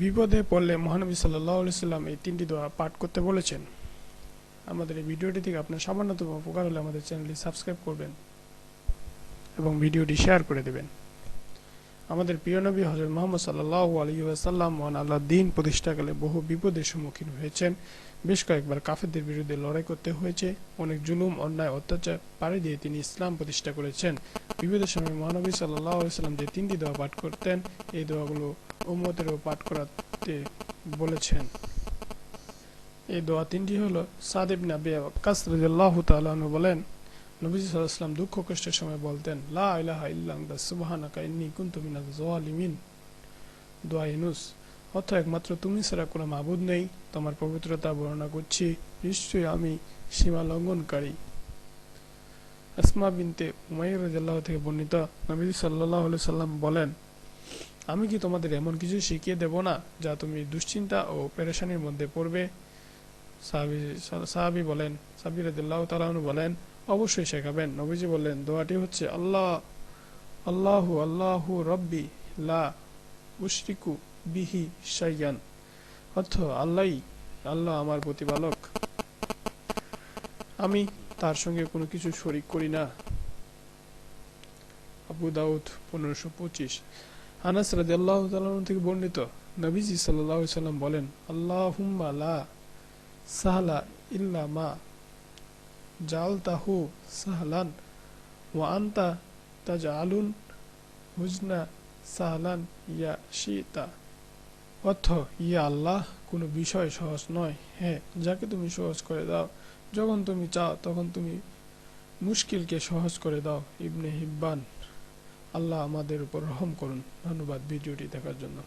বিপদে পড়লে মহানবী সাল্লাহ সাল্লাম এই তিনটি দোয়া পাঠ করতে বলেছেন। আমাদের এই ভিডিওটি থেকে আপনার সামান্যতম উপকার হলে আমাদের চ্যানেলটি সাবস্ক্রাইব করবেন এবং ভিডিওটি শেয়ার করে দেবেন। আমাদের প্রিয় নবী হজরত মোহাম্মদ সাল্লাহ আলী ওয়াসাল্লাম মহান আল্লাহ দিন প্রতিষ্ঠাকালে বহু বিপদের সম্মুখীন হয়েছেন। বেশ কয়েকবার কাফেরদের বিরুদ্ধে লড়াই করতে হয়েছে। অনেক জুলুম, অন্যায়, অত্যাচার পাড়ি দিয়ে তিনি ইসলাম প্রতিষ্ঠা করেছেন। বিপদের সময় মহানবী সাল্লাহ সাল্লাম যে তিনটি দোয়া পাঠ করতেন, এই দোয়াগুলো উম্মতেরও পাঠ করাতে বলেছেন। এই দোয়া তিনটি হলো সাদেব নাবি তাআলা আনহু বলেন নবীজি ওয়াসাল্লাম দুঃখ কষ্টের সময় বলতেন, লা ইলাহা ইল্লা সুবহানাকা ইন্নী কুনতু মিনাজ জালিমিন দোয়া ইউনুস অর্থ একমাত্র তুমি ছাড়া কোনো মাবুদ নেই, তোমার পবিত্রতা বর্ণনা করছি, নিশ্চয়ই আমি সীমা লঙ্ঘনকারী আসমা বিনতে উমাইর রাদিয়াল্লাহু থেকে বর্ণিত সাল্লাল্লাহু আলাইহি সাল্লাম বলেন আমি কি তোমাদের এমন কিছু শিখিয়ে দেব না যা তুমি দুশ্চিন্তা ও পেরেশানির মধ্যে পড়বে? সাহাবি বলেন সাবির রাদিয়াল্লাহু তাআলা আনহু বলেন, অবশ্যই শেখাবেন। নবীজি বললেন, দোয়াটি হচ্ছে, আল্লাহ, আল্লাহু আল্লাহু রব্বি লা উশরিকু বিহি শাইয়ান। অর্থ আল্লাহই আল্লাহ আমার প্রতিপালক। আমি তার সঙ্গে কোনো কিছু শরিক করি না। আবু দাউদ পনেরোশো পঁচিশ। আনাস তাআলা আনহু থেকে বর্ণিত নবীজি আলাইহি সাল্লাম বলেন, আল্লাহুম্মা লা সাহলা ইল্লা মা জালতাহু সাহলান ওয়া আনতা তাজআলুন হুজনা সাহলান ইয়া শিতা। অর্থ, ইয়া আল্লাহ কোনো বিষয় সহজ নয়। হ্যাঁ যাকে তুমি সহজ করে দাও, যখন তুমি চাও তখন তুমি মুশকিলকে সহজ করে দাও, ইবনে হিব্বান। আল্লাহ আমাদের উপর রহম করুন। ধন্যবাদ ভিডিওটি দেখার জন্য।